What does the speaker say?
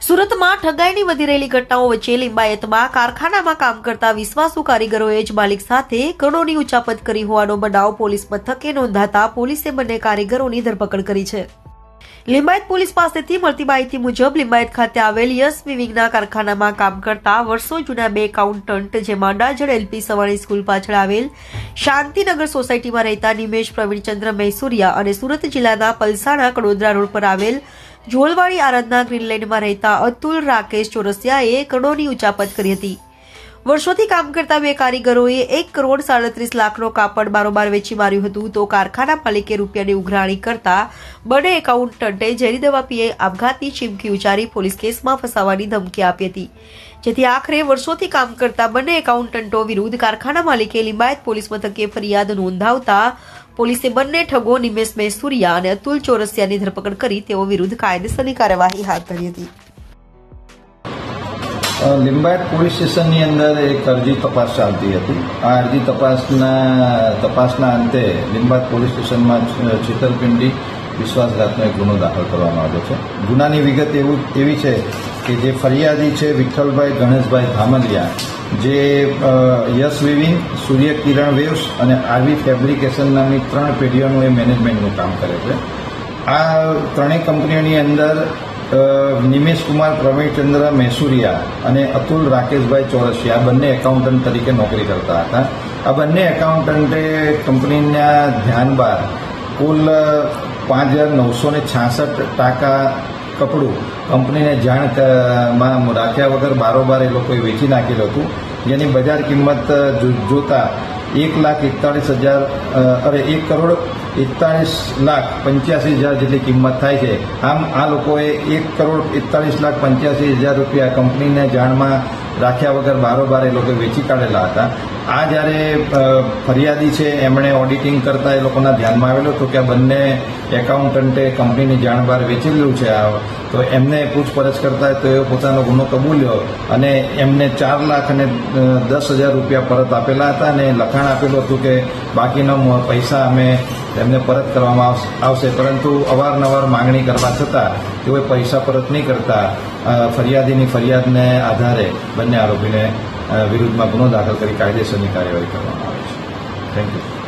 સુરતમાં ઠગાઈની વધી રહેલી ઘટનાઓ વચ્ચે લિંબાયતમાં કારખાનામાં કામ કરતા વિશ્વાસુ કારીગરોએ જ માલિક સાથે કરોડોની ઉચાપત કરી હોવાનો બનાવ પોલીસ મથકે નોંધાતા પોલીસે બંને કારીગરોની ધરપકડ કરી છે. લિંબાયત પોલીસ પાસેથી મળતી માહિતી મુજબ લિંબાયત ખાતે આવેલ યસ વિવિંગના કારખાનામાં કામ કરતા વર્ષો જૂના બે કાઉન્ટન્ટ જેમાં અડાજણ એલપી સવાણી સ્કૂલ પાછળ આવેલ શાંતિનગર સોસાયટીમાં રહેતા નિમેશ પ્રવીણચંદ્ર મૈસુરિયા અને સુરત જિલ્લાના પલસાણા કડોદરા રોડ પર આવેલ જોલવાડી આરાધના ગ્રીનલેન્ડમાં રહેતા અતુલ રાકેશ ચોરસિયાએ કરોડોની ઉચાપત કરી હતી. વર્ષોથી કામ કરતા બે કારીગરોએ એક કરોડ સાડત્રીસ લાખનો કાપડ બારોબાર વેચી માર્યું હતું. તો કારખાના માલિકે રૂપિયાની ઉઘરાણી કરતા બંને એકાઉન્ટન્ટે ઝેરી દવા પીએ આપઘાતની ચીમકી ઉચ્ચારી પોલીસ કેસમાં ફસાવાની ધમકી આપી હતી. જેથી આખરે વર્ષોથી કામ કરતા બંને એકાઉન્ટન્ટો વિરુદ્ધ કારખાના માલિકે લિંબાયત પોલીસ મથકે ફરિયાદ નોંધાવતા પોલીસે બંને ઠગો નિમેશ મૈસુરિયા અને અતુલ ચોરસિયાની ધરપકડ કરી તેઓ વિરુદ્ધ કાયદેસરની કાર્યવાહી હાથ ધરી હતી. લિંબાયત પોલીસ સ્ટેશનની અંદર એક અરજી તપાસ ચાલતી હતી. આ અરજી તપાસના તપાસના અંતે લિંબાયત પોલીસ સ્ટેશનમાં છેતરપિંડી, વિશ્વાસઘાતનો એક ગુનો દાખલ કરવામાં આવ્યો છે. ગુનાની વિગત એવું, એવી છે કે જે ફરિયાદી છે વિઠ્ઠલભાઈ ગણેશભાઈ ધામલિયા, જે યસ વિવિંગ સૂર્ય કિરણ વેવ્સ અને આરવી ફેબ્રિકેશન નામની ત્રણ પેઢીઓનું એ મેનેજમેન્ટનું કામ કરે છે. આ ત્રણેય કંપનીઓની અંદર નિમેશ કુમાર, પ્રવીણચંદ્ર મૈસુરિયા અને અતુલ રાકેશભાઈ ચોરસિયા આ બંને એકાઉન્ટન્ટ તરીકે નોકરી કરતા હતા. આ બંને એકાઉન્ટન્ટે કંપનીના ધ્યાન બાદ કુલ પાંચ હજાર નવસો ને છાસઠ ટાકા કપડું કંપનીને જાણ રાખ્યા વગર બારોબાર એ લોકોએ વેચી નાખેલું હતું. જેની બજાર કિંમત જોતા એક લાખ એકતાળીસ હજાર અરે, એક કરોડ એકતાળીસ લાખ પંચ્યાસી હજાર જેટલી કિંમત થાય છે. આમ આ લોકોએ એક કરોડ એકતાળીસ લાખ પંચ્યાસી હજાર રૂપિયા કંપનીને જાણમાં રાખ્યા વગર બારોબાર એ લોકોએ વેચી કાઢેલા હતા. આ જ્યારે ફરિયાદી છે, એમણે ઓડિટિંગ કરતા એ લોકોના ધ્યાનમાં આવેલું હતું કે આ બંને એકાઉન્ટન્ટે કંપનીની જાણ બહાર વેચેલું છે આ. તો એમને પૂછપરછ કરતા તો એ પોતાનો ગુનો કબૂલ્યો અને એમને ચાર લાખ અને દસ હજાર રૂપિયા પરત આપેલા હતા અને લખાણ આપેલું હતું કે બાકીના પૈસા અમે એમને પરત કરવામાં આવશે પરંતુ અવારનવાર માંગણી કરવા છતાં તેઓએ પૈસા પરત નહીં કરતા ફરિયાદીની ફરિયાદને આધારે બંને આરોપીને વિરુદ્ધમાં ગુનો દાખલ કરી કાયદેસરની કાર્યવાહી કરવામાં આવે છે. Thank you